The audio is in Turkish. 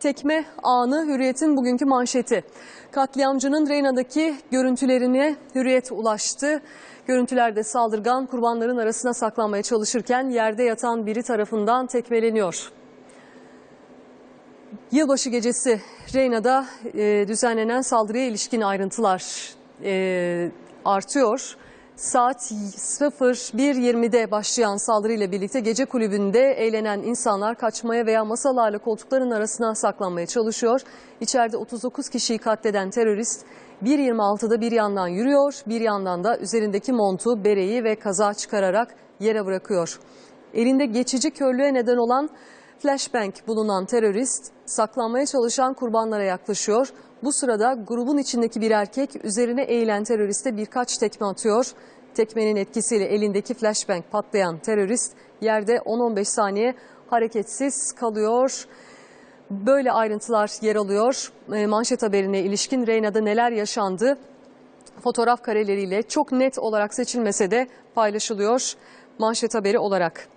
Tekme anı Hürriyet'in bugünkü manşeti. Katliamcının Reyna'daki görüntülerine Hürriyet ulaştı. Görüntülerde saldırgan kurbanların arasına saklanmaya çalışırken yerde yatan biri tarafından tekmeleniyor. Yılbaşı gecesi Reyna'da e, düzenlenen saldırıya ilişkin ayrıntılar e, artıyor. Saat 01.20'de başlayan saldırıyla birlikte gece kulübünde eğlenen insanlar kaçmaya veya masalarla koltukların arasına saklanmaya çalışıyor. İçeride 39 kişiyi katleden terörist 1.26'da bir yandan yürüyor, bir yandan da üzerindeki montu, bereyi ve kaza çıkararak yere bırakıyor. Elinde geçici körlüğe neden olan flashbang bulunan terörist saklanmaya çalışan kurbanlara yaklaşıyor. Bu sırada grubun içindeki bir erkek üzerine eğilen teröriste birkaç tekme atıyor. Tekmenin etkisiyle elindeki flashbang patlayan terörist yerde 10-15 saniye hareketsiz kalıyor. Böyle ayrıntılar yer alıyor. E, Manşet haberine ilişkin Reyna'da neler yaşandı fotoğraf kareleriyle çok net olarak seçilmese de paylaşılıyor manşet haberi olarak.